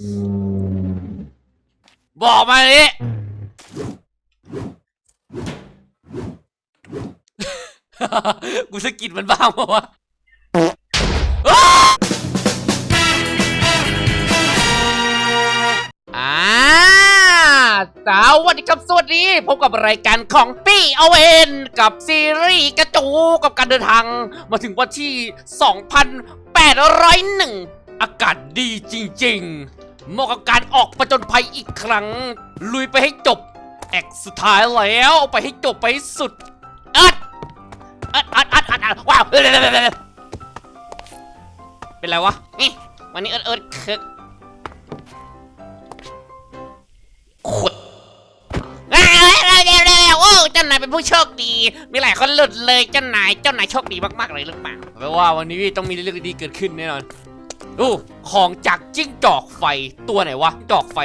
บอกมาเลยกูสะกิดมันบ้างเพราะว่าอ่าสวัสดีครับสวัสดีพบกับรายการของปี้เอาเอนกับซีรีส์กระจูกับการเดินทาง มาถึงวันที่ 2,801 อากาศดีจริง ๆ เหมาะกับการออกประจนภัยอีกครั้ง ลุยไปให้จบ แอกสุดท้ายแล้วเอาไปให้จบไปให้สุดอัดอัดอัดอัดอัดอัดว้าวเร็วเร็วเร็วเร็วเป็นไรวะนี่วันนี้เอิร์ดเอิร์ดคึกขุดเร็วเร็วเร็วเร็วเร็วโอ้เจ้านายเป็นผู้โชคดี มีหลายคนหลุดเลยเจ้านายเจ้านายโชคดีมากๆเลยหรือเปล่าแปลว่าวันนี้ต้องมีเรื่องดีๆเกิดขึ้นแน่นอน ดูของจากจิ้งจอกไฟตัวไหนวะจิ้งจอกไฟ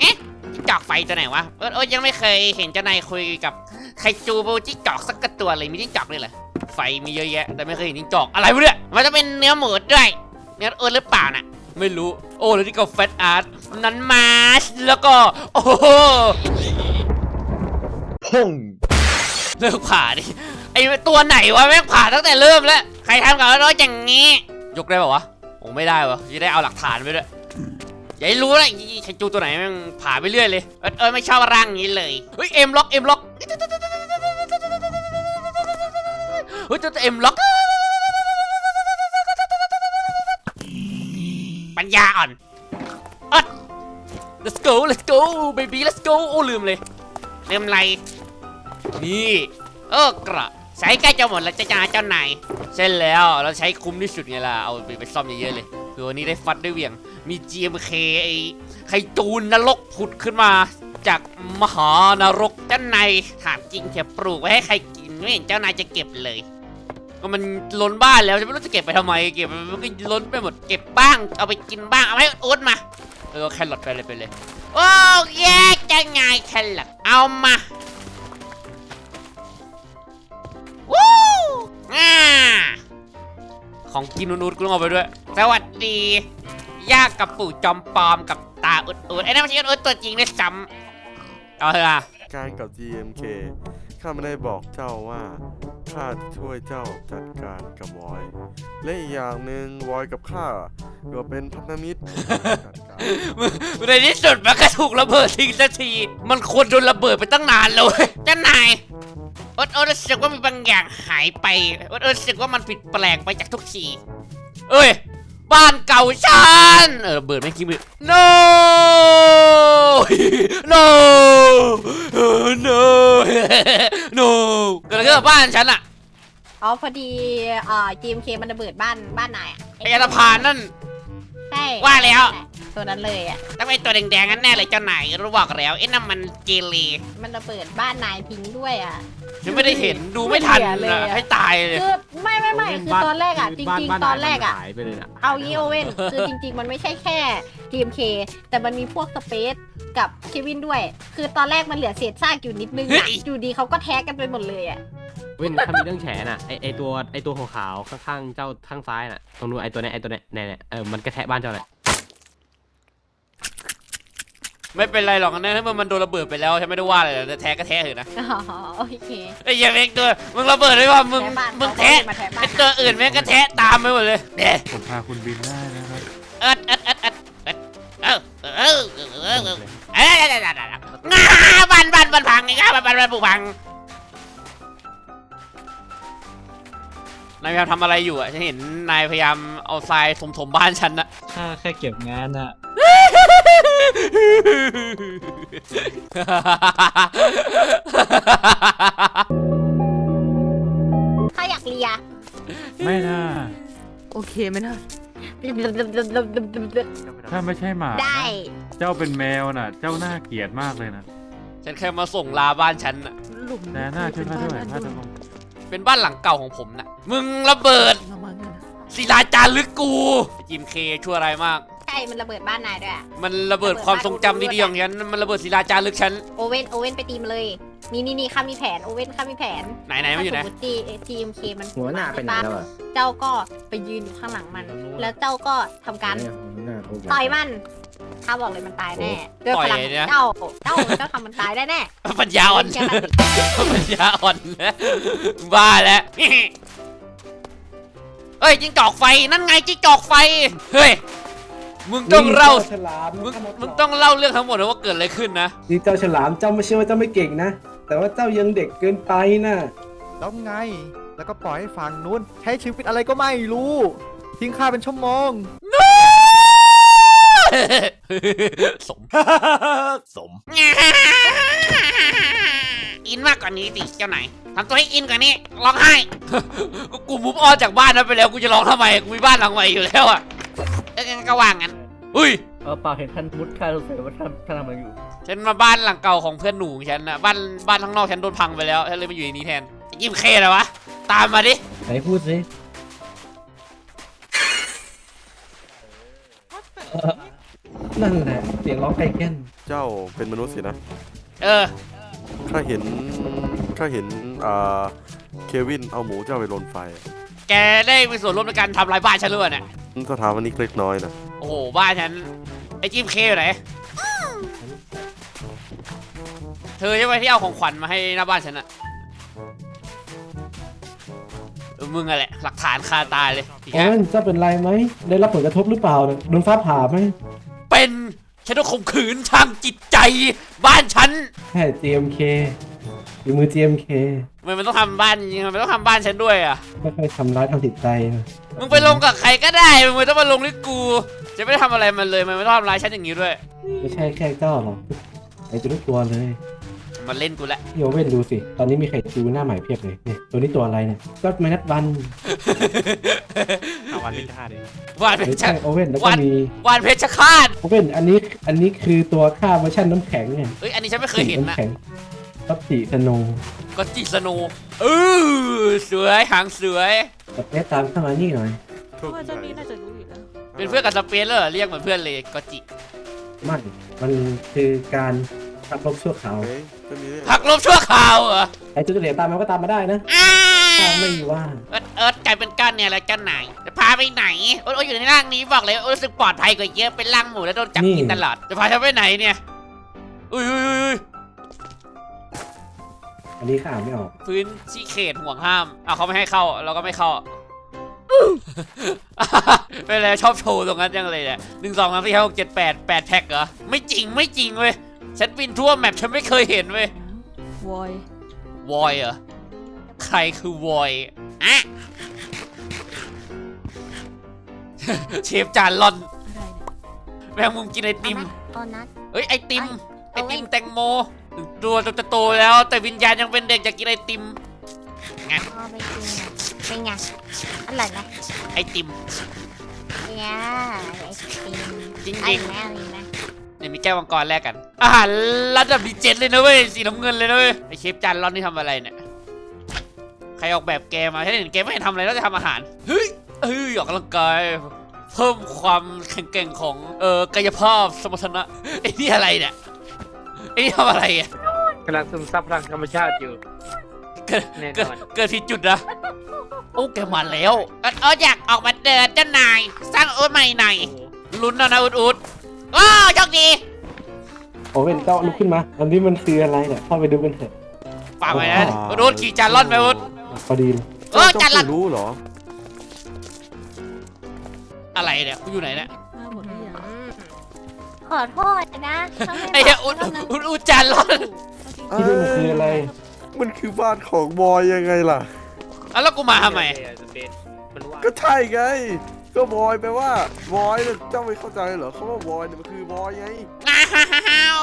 เอ๊ะจิ้งจอกไฟตัวไหนวะเอิร์ดเอิร์ดยังไม่เคยเห็นเจ้านายคุยกับใครจูบูจิ้งจอกสักกระตัวเลยมีจิ้งจอกเลยเหรอไฟมีเยอะแยะ แต่ไม่เคยเห็นจิ้งจอกอะไรวะเนี่ยมันจะเป็นเนื้อหมูด้วยเนื้อเอิร์ธหรือเปล่าน่ะไม่รู้โอ้แล้วนี่ก็แฟตอาร์ตนั้นมาชแล้วก็ โอ้โหพ่งเลิกผ่าดิไอตัวไหนวะแม่งผ่าตั้งแต่เริ่มแล้ว ใครทำกับเราอย่างงี้ ยกได้ป่าวะ โอ้ไม่ได้วะจะได้เอาหลักฐานไปด้วยอย่าให้รู้นะอีใครจูตัวไหนแม่งผ่าไปเรื่อยเลย เอิร์ธเอิร์ธไม่ชอบร่างนี้เลยเฮ้ยเอ็มล็อกเอ็มล็อกเฮ้ยตัวเอ็มล็อกปัญญาอ่อนอัด let's go let's go baby let's go โอ้ลืมเลยลืมอะไรนี่เออกระ ใช้ใกล้จะหมดแล้วจะจ้าเจ้านายใช่แล้วเราใช้คุ้มที่สุดไงล่ะเอาไปไปซ่อมเยอะๆเลยคือวันนี้ได้ฟัดด้วยเวียงมี GMK ไอ้ไข่จูนนรกผุดขึ้นมา จากมหานรกเจ้านายถามจริงเถอะปลูกไว้ให้ใครกินไม่เห็นเจ้านายจะเก็บเลยก็มันล้นบ้านแล้วจะไม่รู้จะเก็บไปทำไมเก็บมันก็ล้นไปหมดเก็บบ้าง เอาไปกินบ้างเอาให้โอ๊ตมาเออแครอทไปเลยไปเลยโอ้แยกจะไงแครอทเอามา วู้อ่าของกินนูดๆกูต้องเอาไปด้วย สวัสดีย่ากับปู่จอมปลอมกับตาอุดๆไอ้นั่นไม่ใช่อุดตัวจริงด้วยซ้ำเอาเถอะ การกับ GMK ข้าไม่ได้บอกเจ้าว่า ข้าจะช่วยเจ้าจัดการกับวอย และอีกอย่างหนึ่งวอยกับข้าก็เป็นพันธมิตรจัดการมึงในที่สุดมันก็ถูกระเบิดทิ้งสักที มันควรโดนระเบิดไปตั้งนานแล้วเว้ยเจ้านายอดอดรู้สึกว่ามีบางอย่างหายไปอดอดรู้สึกว่ามันผิดแปลกไปจากทุกทีเอ้ย บ้านเก่าฉันเออระเบิดไม่คิดมือ no no no no เกิดอะไรขึ้นกับบ้านฉันอะอ๋อพอดีเอ่อ GMK มันระเบิดบ้านบ้านนายอะไอ้อันธพาลนั่นใช่ว่าแล้ว ตัวนั้นเลยอะ ต้องเป็นตัวแดงๆนั่นแน่เลยเจ้านายรู้บอกแล้วไอ้นั่นมันเกเรมันระเบิดบ้านนายทิ้งด้วยอะยังไม่ได้เห็นดูไม่ทันไม่เหลือเลยอะอะ ให้ตายเลย คือไม่ไม่ไม่คือตอนแรกอะ จบ้านริง บ้านๆ ตอนแรกอะหายไปเลยนะเอางี้โอเว่นคือจริง ๆ มันไม่ใช่แค่ GMK แต่มันมีพวกสเปซกับเควินด้วย คือตอนแรกมันเหลือเศษซากอยู่นิดนึงอะอยู่ดีเขาก็แท็กกันไปหมดเลยอะ เว้นถ้ามีเรื่องแฉน่ะไอไอตัวไอตัวขาวๆข้างๆเจ้าข้างซ้ายน่ะตรงนู้นไอตัวเนี้ยไอตัวเนี้ยเนี่ยเนี่ยเออมันกระแทกบ้านเจ้าแหละ ไม่เป็นไรหรอกนะถ้ามันโดนระเบิดไปแล้วฉันไม่ได้ว่าอะไรหรอกแต่แท้ก็แท้เถอะนะอ๋อโอเค ไอ้เหี้ยังเองตัวมึงระเบิดได้ว่ามึงแท้บ้านมึงเขาแท้มาแท้บ้าไอ้นตัวอื่นแม่งก็แท้ตามไปหมดเลยเด้ผมพาคุณบินได้นะครับเอิดเอิดเอิดเอิดเอิดเออเออเออเออเออเออเอ้ยเดี๋ยวเดี๋ยวเดี๋ยวเดี๋ยวงาบันบันบันพังไงครับบันบันบันผูพังนายพยายามทำอะไรอยู่อะฉันเห็นนายพยายามเอาทรายถมถมๆบ้านฉันนะถ้าแค่เก็บงานอะ ถ้าอยากเลียไม่น่า โอเคไหมนะ ถ้าไม่ใช่หมาได้ เจ้าเป็นแมวน่ะ เจ้าน่าเกลียดมากเลยนะฉันแค่มาส่งลาบ้านฉันน่ะ หลุมแต่หน้าช่วยข้าด้วยข้าจะลงเป็นบ้านหลังเก่าของผมน่ะ มึงระเบิด ระวังนะศิลาจารึกกู จิมเคชั่วอะไรายมากใช่มันระเบิดบ้านนายด้วยอะมันระเบิดความทรงจำดีๆของฉันมันระเบิดศิลาจารึกฉันโอเว่นโอเว่นไปตีมเลย นี่นี่นี่ข้ามีแผนโอเว่นข้ามีแผนไหนไหนมันอยู่ไหน ถ้าสมมติ G- GMK มันหัวหน้าไปไหนแล้วอะเจ้าก็ไปยืนอยู่ข้างหลังมัน แล้วเจ้าก็ทำการเนี่ยหัวหน้าเขาบอกต่อยมันข้าบอกเลยมันตายแน่ด้วยปล่อยพลังเลยนะเจ้าเจ้าเจ้าทำมันตายได้แน่ปัญญาอ่อนแค่นั้นเองปัญญาอ่อนนะบ้าแล้ว เฮ้ยจิ้งจอกไฟนั่นไงจิ้งจอกไฟ เฮ้ย มึงต้องเล่าฉลามมึงมึงต้องเล่าเรื่องทั้งหมดนะว่าเกิดอะไรขึ้นนะ นี่เจ้าฉลามเจ้าไม่ใช่ว่าเจ้าไม่เก่งนะ แต่ว่าเจ้ายังเด็กเกินไปนะแล้วไง แล้วก็ปล่อยให้ฝั่งนู้นใช้ชีวิตอะไรก็ไม่รู้ ทิ้งข้าเป็นชั่วโมง สม สม อินมากกว่านี้สิเจ้าไหนายทำตัวให้อินกว่านี้ร้องไห้ กูมุฟออนจากบ้านนั้นไปแล้วกูจะร้องทำไมกูมีบ้านหลังใหม่อยู่แล้วอะเอ้ยงั้น ก็ว่างงั้นอุ้ย เออเปล่าเห็นท่านมุดข้าสงสัยว่าท่านท่านทำอะไรอยู่ฉันมาบ้านหลังเก่าของเพื่อนหนูของฉันนะบ้านบ้านข้างนอกฉันโดนพังไปแล้วฉันเลยมาอยู่ในนี้แทนยิ้มเคเลยวะตามมาดิไหนพูดสิเออนั่นแหละเสียงร้องไก่แก้นเจ้าเป็นมนุษย์สินะเออ ข้าเห็นข้าเห็นอ่าเควินเอาหมูเจ้าไปลนไฟ แกได้มีส่วนร่วมในการทำลายบ้านฉันหรือเปล่าเนี่ยสถาปนิกเล็กน้อยนะโอ้โหบ้านฉันไอ้จิ้มเคอยู่ไหนเธอใช่ไหมที่เอาของขวัญมาให้หน้าบ้านฉันอะเออมึงอะแหละหลักฐานคาตาเลยอีกโอ้แล้วยเจ้าเป็นไรไหม ได้รับผลกระทบหรือเปล่าเนี่ยโดนฟ้าผ่าไหมเป็นฉันต้องข่มขืนทางจิตใจ บ้านฉันแค่ GMK หรือมือ GMK ทำไมันมันต้องทำบ้านทำไมันต้องทำบ้านฉันด้วยอะไม่ค่อยทำร้ายทางจิตใจนะมึงไปลงกับใครก็ได้มึงไม่ต้องมาลงที่กูจะไม่ได้ทำอะไรมันเลยมันไม่ต้องทำร้ายฉันอย่างนี้ด้วย ไม่ใช่แค่เจ้าหรอกไอ้ตัวทุกตัวเลยมันเล่นกูละพี่โอเว่นดูสิ ตอนนี้มีใครดูหน้าใหม่เพียบเลยเนี่ยตัวนี้ตัวอะไรเนี่ยก็ไมนัดวันเอาวันพิฆาตเลยวานเพไม่ชใช่รโอเว่นแล้วก็วันมีวานเพชรฆาตโอเว่นอันนี้อันนี้คือตัวค่าเวอร์ชันน้ำแข็งเนี่ยเอ้ยอันนี้ฉันไม่เคยเห็นนะำแข็งทับสีสโนว์ก็จิสโนเออสวยหางสวยแต่แม่ตามเข้ามานี่หน่อยว่าเจ้านี้น่าจะรู้อยู่แล้วเป็นเพื่อนกับสเปนเลยเหรอเรียกเหมือนเพื่อนเลยก็จิไม่มันคือการพักลบชั่วคราวเฮ้ยจะมีได้พักลบชั่วคราวเหรอไอ้จุดเหลียวตามมันก็ตามมาได้นะอ้าถ้าไม่ว่าเอิร์ดเอิร์ดกลายเป็นก้อนเนี่ยแล้วจะไหนจะพาไปไหนโอ๊ยโอ๊ยอยู่ในร่างนี้บอกเลยโอ๊ยรู้สึกปลอดภัยกว่าเยอะเป็นร่างหมูแล้วโดนจับกินตลอดจะพาฉันไปไหนเนี่ยอุ้ยอุ้ยอุ้ยอุ้ย อันนี้ข้าอ่านไม่ออกพื้นที่เขตห่วงห้ามอ้าวเขาไม่ให้เข้าเราก็ไม่เข้าเป็นไรชอบโชว์ตรงนั้นจังเลยเนี่ยหนึ่งสองสามสี่ห้าหกเจ็ดแปดแปดแพ็คเหรอ ไม่จริงไม่จริงเว้ย ฉันบินทั่วแมปฉันไม่เคยเห็นเว้ย วอยวอยเหรอ ใครคือวอยอะเชฟจานลอน อะไรเนี่ยแมงมุมกินไอติมตอนนั้นเอ้ยไอติม ไอเอาไว้ติมแตงโมถึง ตัวจะโตแล้วแต่วิญญาณยังเป็นเด็กจะกินไอติมพอไปกินอะเป็นไง อร่อยไหมไอติม เนี่ยไอศครีมจริงๆไอ้แม่เลยนะเนี่ยมีแก้วมังกรแลกกัน อาหารระดับดีเจ็ดเลยนะเว้ยสีน้ำเงินเลยนะเว้ยไอเชฟจานร้อนนี่ทำอะไรเนี่ยใครออกแบบแกมาฉันเห็นแกไม่เห็นทำอะไรนอกจากทำอาหารเฮ้ยเฮ้ยออกกำลังกายเพิ่มความแข็งแกร่งของเอ่อกายภาพสมรรถนะไอ้นี่อะไรเนี่ย ไอ้นี่ทำอะไรอะกำลังซึมซับพลังธรรมชาติอยู่เกิดแน่เกิดนอนเกิดผิดจุดนะโอ้แกมาแล้วเออเอออยากออกมาเดินเจ้านายสร้างอุดใหม่หน่อยลุ้นเอานะอุดอุดว้าวโชคดีโอเว่นเจ้าลุกขึ้นมา อันนี้มันคืออะไรเนี่ยเข้าไปดูกันเถอะ ฝากไว้นะอุดอุดขี่จานล่อนไปอุดพอดีเลยเออเจ้าจานล่อนไม่รู้เหรออะไรเนี่ยกูอยู่ไหนเนี่ย อโทษนะถ้าม่ไอ้เหี้ยอุดอุดอุดจานล่อนที่นี่มันคืออะไร มันคือบ้านของบอยยังไงล่ะ อะแล้วกูมาทำไมมันว่าก็ใช่ไง ก็บอยแปลว่าบอยเนี่ยเจ้าไม่เข้าใจเหรอเขาว่าบอยเนี่ยมันคือบอยไงง้าว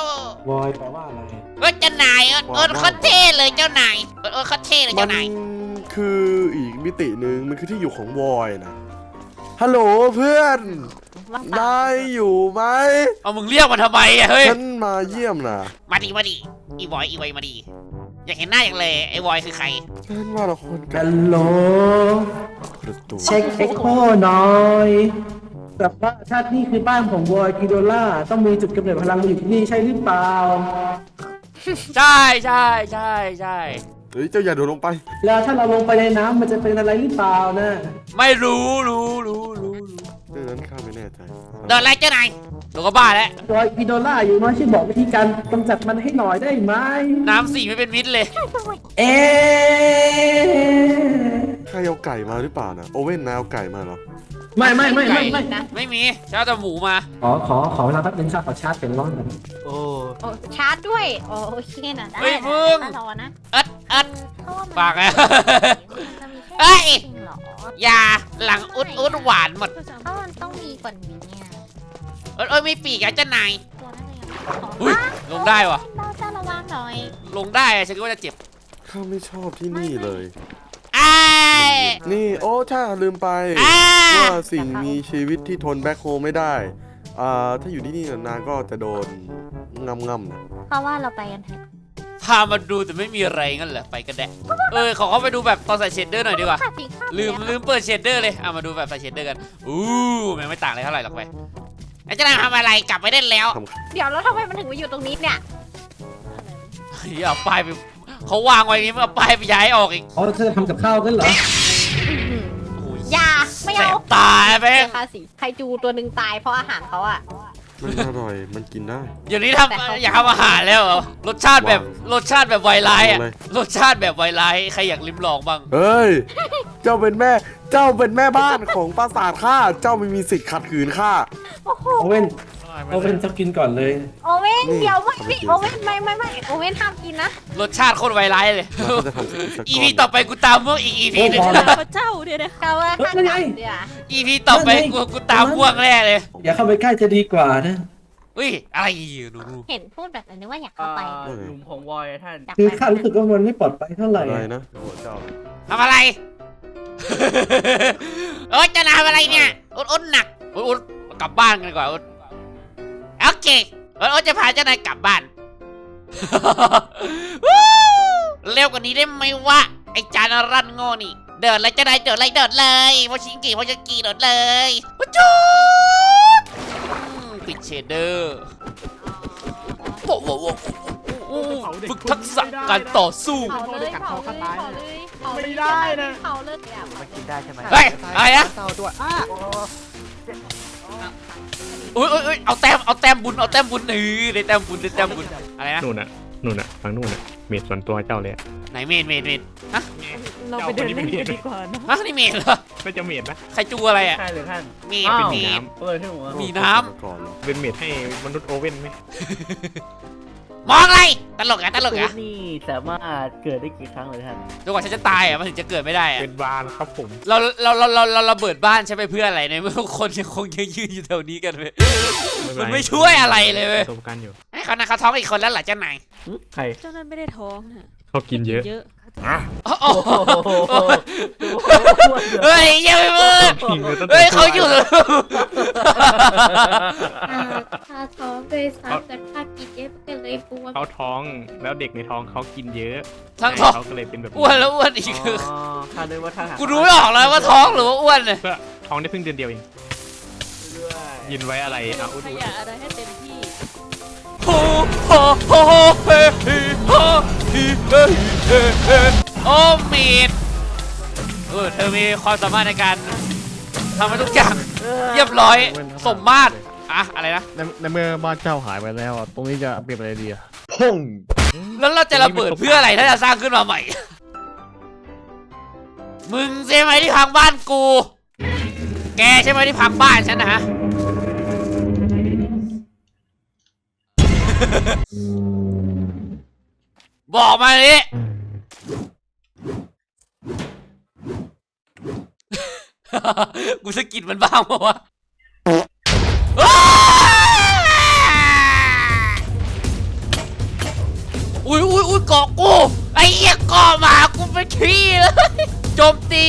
วอยแปลว่าอะไร เออเจ้านายเออเออโคตรเท่เลยเจ้านายเออเออโคตรเท่เลยมัเจ้านายคืออีกมิติหนึ่งมันคือที่อยู่ของบอยนะฮัลโหลเพื่อน ว่านายอยู่ไหมเอามึงเรียกมันทำไมอะเฮ้ย ฉันมาเยี่ยมนะมาดีมาดีอีบอยอีบอยมาดีอยากเห็นหน้าอย่างเลยไอ้บอยคือใคร ฉันว่าเราคนกัฮันลโหล ประตูเช็คเอ็กโคหน่อยแต่ว่าถ้านี่คือบ้านของวอยกิโดล่า ต้องมีจุดกำเนิดพลังอยู่ที่นี่ใช่หรือเปล่า ใช่ใช่ใช่ใช่เฮ้ยเจ้าอย่าโดดลงไป แล้วถ้าเราลงไปในน้ำมันจะเป็นอะไรหรือเปล่านะ ไม่รู้รู้รู้รู้รู้ เรื่องนั้นข้าไม่แน่ใจเดินอะไรเจ้านายโลก็บ้าแล้ววอยกิโดล่าอยู่น้อยช่วยบอกวิธีการกำจัดมันให้หน่อยได้ไหมน้ำสีไม่เป็นมิตรเลย เอ๊ะใครเอาไก่มาหรือเปล่านะโอเว่นนายเอาไก่มาเหรอ ไม่ไม่ไม่ไม่ไม่นะไม่มีเช้าแต่หมูมา ขอขอขอเวลาแป๊บนึงครับขอชาร์จเป็นร้อนก่อนโอ้ โอ้ชาร์จด้วยโอโอเคนะได้เฮ้ยนะมึงถ้ารอนะเอิดเอิดเพราะว่ามันฝากไงมันจะมีแค่เอ้ยจริงเหรออย่าหลังอุดอุดหวานหมดก็จะเพราะมันต้องมีกว่านี้อะเอิดเอ้ยมีปีกอะเจ้านาย ตัวนั้นเลยอะอุ้ยลงได้วะเราจะระวังหน่อยลงได้อะฉันคิดว่าจะเจ็บข้าไม่ชอบที่นี่เลยไอ้าย นี่โอ้ถ้าลืมไปอ้าว่าสิ่งมีชีวิตที่ทนแบ็คโฮไม่ได้อ่าถ้าอยู่ที่นี่นานๆก็จะโดนงำงำๆนะเพราะว่าเราไปกันเถอะพามาดูแต่ไม่มีอะไรงั้นเหรอไปกันแดะเออขอเข้าไปดูแบบตอนใส่เชดเดอร์หน่อยดีกว่า ค่ะจริงค่ะลืมลืมเปิดเชดเดอร์เลยเอามาดูแบบใส่เชดเดอร์กันอู้แม่งไม่ต่างเลยเท่าไหร่หรอกไปไอ้เจ้านายทำอะไรกลับไปได้แล้ว เดี๋ยวแล้วทำไมมันถึงมาอยู่ตรงนี้เนี่ยอย่าเอาป้ายไป เขาวางไว้อย่างนี้มึงเอาป้ายไปย้ายออกอีกอ๋อเธอทำกับข้าวกันเหรอโอ้ยอย่าไม่แสเอาบตาแม่เสีงยภาษีไคจูตัวหนึ่งตายเพราะอาหารเขาอะมันอร่อย มันกินได้ เดี๋ยวนี้แต่เขาทำอยากทำอาหารแล้วเหรอรสชาติแบบวางรสชาติแบบไวไลท์อะวางเลยรสชาติแบบไวไลท์ใครอยากลิ้มลองบ้าง เฮ้ย เจ้าเป็นแม่ เจ้าเป็นแม่บ้านของปราสาทข้า เจ้าไม่มีสิทธิ์ขัดขืนข้า โอ้โหโอเว่นโอเว่นจะกินก่อนเลย โอ เว่นนี่เดี๋ยวไม่เอาไปไม่กินโอเว่นไม่ไม่ไม่โอเว่นห้ามกินนะรสชาติโคตรไวไลท์เลย เราก็จะทำอีกสักอีก้อพีนต่อไปกูตามพวกอีกอีพีหนึงโอ้พอพระเจ้าเนี่ยนะเขาว่าเฮ้ยห้ามนั่นไงเดี๋ยวอีพีต่อไปกูกูตามพวกแน่เลยอย่าเข้าไปใกล้จะดีกว่านะ อุ้ยอะไรอยู่ดูดูเห็นพูดแบบนั้นนึกว่าอยากอ่าเข้าไปหลุมของวอยท่าน อยากคือไปข้ารู้สึกว่ามันไม่ปลอดภัยเท่าไหร่อะไรอะนะหัวเจ้าทำอะไรเอ้ยจะทำอะไรเนี่ยอุดอุดหนักอุดอุดกลับบ้านกันดีกว่าอุดโอเค อุดอุดจะพาเจ้านายกลับบ้านวู้เร็วกว่านี้ได้ไหมวะไอจานรันโง่นี่ เดินเลยเจ้านายเดินเลยเดินเลยพอชิงกีพอชิงกีเดินเลยวู้จูดอืมปิดเชดเดอร์โว้โว้โว้โอ้โหฝึกทักษะการต่อสู้เผาเลยเผาเลยเผาเลยเผาเลยไม่ได้นะเผาเลยอะมันกินได้ใช่ไหมเฮ้ยอะไรนะเศร้าด้วยอ้า อุ้ยอุ้ยอุ้ยเอาแต้มเอาแต้มบุญเอาแต้มบุญเออได้แต้มบุญได้แต้มบุญอะไรนะนู่นน่ะนู่นน่ะฝั่งนู่นน่ะเมดส่วนตัวเจ้าเลยอะไหนเมนเมนเมนฮะเราไปเดินเล่นกันดีกว่าเนอะฮะนี่เมนเหรอก็จะเมดนะใครจูอะไรอะใช่เลยท่านเมนอ้าวเมน เปิดขึ้นหัวมีน้ำมาก่อนเหรอเป็นเมดให้มนุษย์โอเว่นไหม มองอะไร ตลกอะตลกสูอะตรนี่สามารถเกิดได้กี่ครั้งเลยท่านจนกว่าฉันจะตายอะมันถึงจะเกิดไม่ได้อะเป็นบานครับผม เราเราเราเราเราระเบิดบ้านใช่ไหมเพื่ออะไรในเมื่อทุกคนยังคงยังยืนอยู่แถวนี้กันเว้ยเป็มันรไม่ช่วยอะไรเลยเว้ยประสบการณ์อยู่ ไอ้เขานะเขาท้องอีกคนแล้วเหรอเจ้านาย ใครเจ้านั้นไม่ได้ท้องนะเขากินเยอะเย อะโอ้โหโอ้โหเฮ้ยเยังไม่มือกินเลยตั้งแต่เฮ้ยเขาอยู่ข้าท้องด้วยซ้ำแต่ข้ากินเยอะก็เลยบวมเขาท้องแล้วเด็กในท้องเขากินเยอะทั้งท้องเขาก็เลยเป็นแบบอ้วนแล้วอ้วนอีกอ๋อข้าเลยว่าท่านหากูดูไม่ออกเลยว่าท้องหรือว่าอ้วนเลยก็ท้องได้เพิ่งเดือนเดียวเองด้วยยินไว้อะไรอะอุดขอุดยะอะไรให้เต็มที่โฮโฮโฮโฮเฮฮิโฮฮิเฮเฮเฮ โอ้มีดเออเธอมีความสามารถในการทำให้ทุกอย่างเรียบร้อยสมมาตรอะอะไรนะในในเมื่อบ้านเจ้าหายไปแล้วอะตรงนี้จะเปลี่ยนอะไรดีอะพ่งแล้วเราจะระเบิดเพื่ออะไรถ้าจะสร้างขึ้นมาใหม่ มึงใช่ไหมที่พังบ้านกู แกใช่ไหมที่พังบ้านฉันนะฮะ บอกมาดิกูสะกิดมันบ้างปะวะอ้าอุ้ยอุ้ยอุ้ยเกาะกู ไอ้เหี้ยเกาะหมากูเป็นขี้เลยโจมตี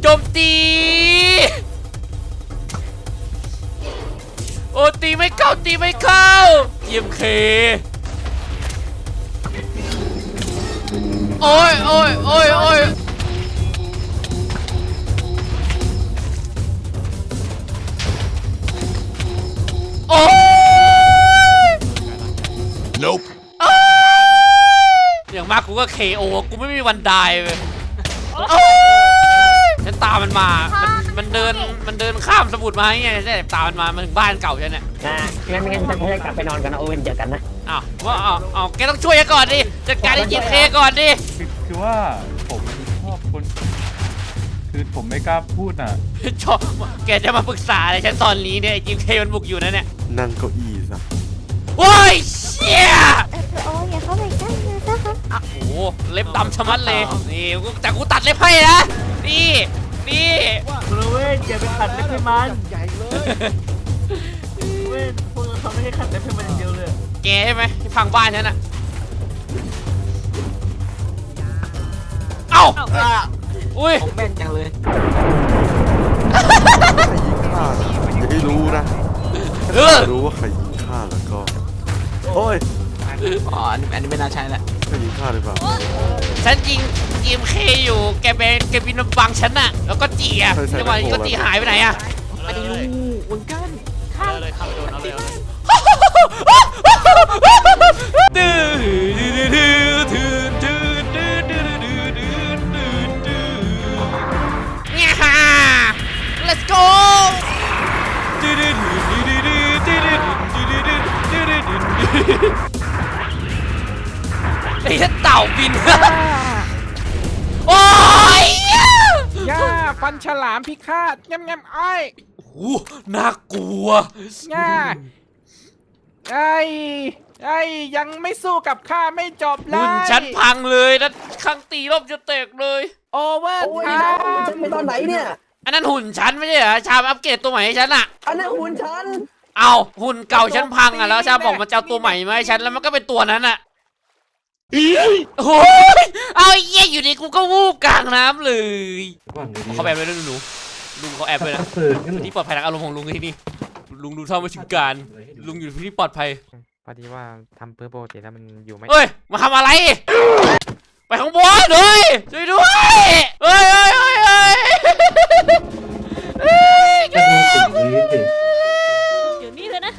โจมตีโอ้ตีไม่เข้าตีไม่เข้าเยี่ยมเค โอ้ยโอ้ยโอ้ยโอ้ยโอ้ย Nope โอ้ยอย่างมากกูก็ KO กูไม่มีวันได้เลยโอ้ยฉันตามมันมาข้ามันมันเดิน มันเดินข้ามสมุทรมาไงใช่ตามมันมา มันถึงบ้านเก่าฉันเนี่ยงั้นงั้นฉันจะกลับไปนอนกันนะโอเว่นเจอกันนะ อ้าวว่าอ้าวอ้าวแกต้องช่วยกันก่อนดิ จัดการไอ้จีเคก่อนดิคือว่าผมชอบคน คือผมไม่กล้าพูดอะ ชอบแกจะมาปรึกษาอะไรฉันตอนนี้เนี่ยไอ้จีเคมันบุกอยู่นะเนี่ยนั่งเก้าอี้ซะโอ้ยเชี่ยโอ้ยอย่าเข้าไปใกล้เลยนะคะโอ้โหเล็บดำชะมัดเลยนี่กูแต่กูตัดเล็บให้นะนี่นี่คุณเว้นอย่าไปขัดเล็บให้มันเว้นพวกเขาไม่ให้ขัดเล็บให้มันอย่างเดียวเลย แกใช่ไหมที่พังบ้านฉันอะ เอ้าอุ้ยผมแม่นจังเลยใครยิงข้านะอย่าให้รู้นะเออถ้ารู้ว่าใครยิงข้าแล้วก็โอ้ยอ๋ออันนี้อันนี้ไม่น่าใช่ละใครยิงข้าหรือเปล่าฉันยิงจีมเคอยู่แกเป็นแกบินมาบังฉันน่ะแล้วก็จีอะใช่ใช่จังหวะนี้ก็จีหายไปไหนอะไม่รู้เหมือนกันาบิน โอ้ยย่าฟันฉลามพิฆาตแง้มแง้มอ้อยโอ้น่ากลัว ย่าไอ้ไอ้ยังไม่สู้กับข้าไม่จบเลหุ่นยฉันพังเลยนะข้างตีรอบจะแตกเลย โอเวอร์โอ้ยไทนะม์ฉันไปตอนไหนเนี่ย อันนั้นหุ่นฉันไม่ใช่เหรอชามอัปเกรดตัวใหม่ให้ฉันอะอันนั้นหุ่นฉันเอาหุ่นเก่าฉันพังอะแล้วชามบอกมันจะเอาตัวใหม่มาให้ฉันแล้วมันก็เป็นตัวนั้นอะ โอ้ยเอาไอ้เหี้ยอยู่ดีกูก็วูบกลางน้ำเลยเขาแอบไปด้วยหนูลุงเขาแอบไปนะที่ปลอดภัยทางอารมณ์ของลุงที่นี่ลุงดูเท่าไม่ถึงการ ลุงอยู่ที่ปลอดภัยพอดีว่าทำเพื่อโปรเจกต์แล้วมันอยู่ไม่เฮ้ยมาทำอะไร ไปข้างบนเลยช่วยด้วยเฮ้ยเฮ้ยเฮ้ยเฮ้ยเฮ้ยจะมีสิ่งนี้สิเดี๋ยวนี้เลยนะ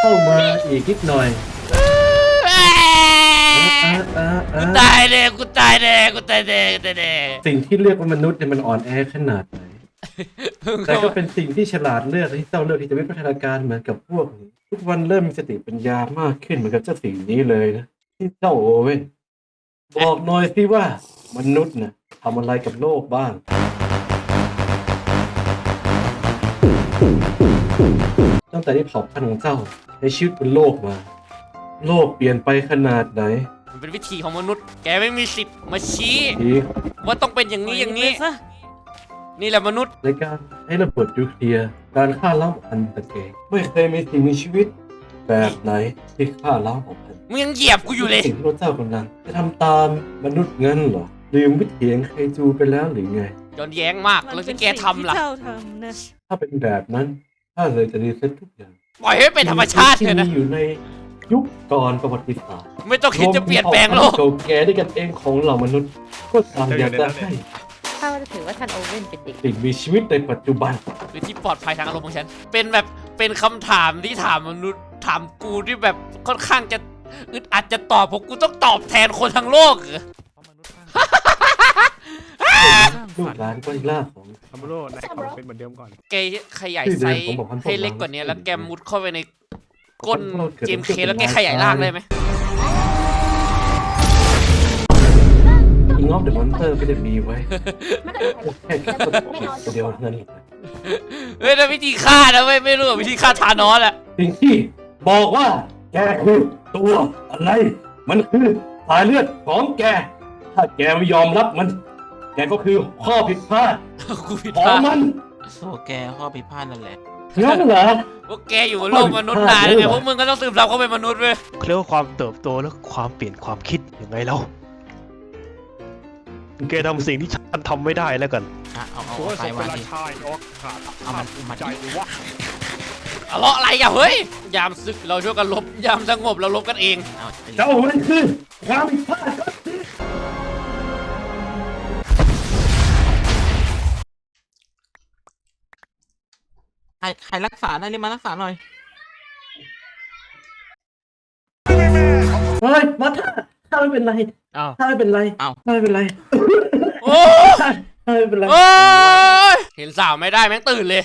เข้ามาอีกนิดหน่อย กูตายเลยกูตายเลยกูตายเลยกูตายเลยสิ่งที่เรียกว่ามนุษย์เนี่ยมันอ่อนแอขนาดไหน แต่ก็เป็นสิ่งที่ฉลาดเลือกที่เจ้าเลือกที่จะวิวัฒนาการเหมือนกับพวกนี้ทุกวันเริ่มมีสติปัญญามากขึ้นเหมือนกับเจ้าสิ่งนี้เลยนะที่เจ้าโอเว่นบอกหน่อยสิว่ามนุษย์น่ะทำอะไรกับโลกบ้าง ตั้งแต่ที่เผ่าพันธุ์ของเจ้าในชีวิตบนโลกมา โลกเปลี่ยนไปขนาดไหน มันเป็นวิธีของมนุษย์ แกไม่มีสิทธิ์มาชี้ ทีว่าต้องเป็นอย่างนี้อย่างนี้ ไปซะนี่แหละมนุษย์ ในการใช้ระเบิดนิวเคลียร์การฆ่าล้างเผ่าพันธุ์ตะเกงไม่เคยมีสิ่งมีชีวิต แบบไหนที่ฆ่าล้างเผ่าพันธุ์มึงยังเหยียบกูอยู่เลย สิ่งที่พระเจ้ากำลังจะทำตามมนุษย์งั้นเหรอลืมวิถีแห่งไคจูไปแล้วหรือไงย้อนแย้งมากมันแล้วเป็ที่นแกสิ่งทำล่ะที่เจ้าทำนะถ้าเป็นแบบนั้นข้าเลยจะรีเซ็ตทุกอย่างปล่อยให้เป็นธรรมชาติเถที่อะนะมีอยู่ใน ยุคก่อนประวัติศาสตร์ไม่ต้องคิดจะเปลี่ยนแปลงโลกรวมถึงเผ่าพันธุ์เก่าแก่ด้วยกันเองของเหล่ามนุษย์ ก็ตามอยากจะให้ถ้าจะถือว่าท่านโอเว่นเป็นเด็กสิ่งมีชีวิตในปัจจุบันคือที่ปลอดภัยทางอารมณ์ของฉัน เป็นแบบเป็นคำถามที่ถามมนุษย์ถามกูที่แบบค่อนข้างจะอึดอัดจะตอบเพราะกูต้องตอบแทนคนทั้งโลกเหรอลูกหลานก็อีกล่าของทำโลดนายขอเป็นเหมือนเดิมก่อน แกขยายไซส์ให้เล็กกว่านี้แล้วแกมุดเข้าไปใน ก้นเจมเคแล้วแกขยายร่างได้ไหมอิงออฟเดอะมอนเตอร์ไม่ได้มีไว้แค่แค่ตัวเดียวเท่านั้นแหละเฮ้ยแต่วิธีฆ่านะเว้ยไม่รู้ว่าวิธีฆ่าทานอสอะสิ่งที่บอกว่าแกคือตัวอะไร มันคือสายเลือดของแก ถ้าแกไม่ยอมรับมัน แกก็คือข้อผิดพลาดกูผิดขอพลางดมันโอ้แกข้อผิดพลาดนั่นแหละ งั้นเหรอพวกแกอยู่บนโลกมนุษย์นานแล้วไงพวกมึงก็ต้องสืบรับเข้าเป็นมนุษย์เว้ยเรียกว่าความเติบโตและความเปลี่ยนความคิดยังไงเราแกทำสิ่งที่ฉันทำไม่ได้แล้วกันอะเอาเอาโอ้ยไปส่งมาเป็นราดิ ชายออกขาดเอามันมา ใจดิวะทะเลาะอะไรอะเฮ้ย ยามศึกเราช่วยกันลบ ยามสงบเราลบกันเอง เอาไปเจ้ามันคือความผิดพลาดก็ รใครรักษาได้รีบมารักษาหน่อย เฮ้ยมาถ้าถ้าไม่เป็นไรอ้าว ถ้าไม่เป็นไรอ้าว ถ้าไม่เป็นไรโอ้ถ้าไม่เป็นไร โอ้ยเห็นสาวไม่ได้แม่งตื่นเลย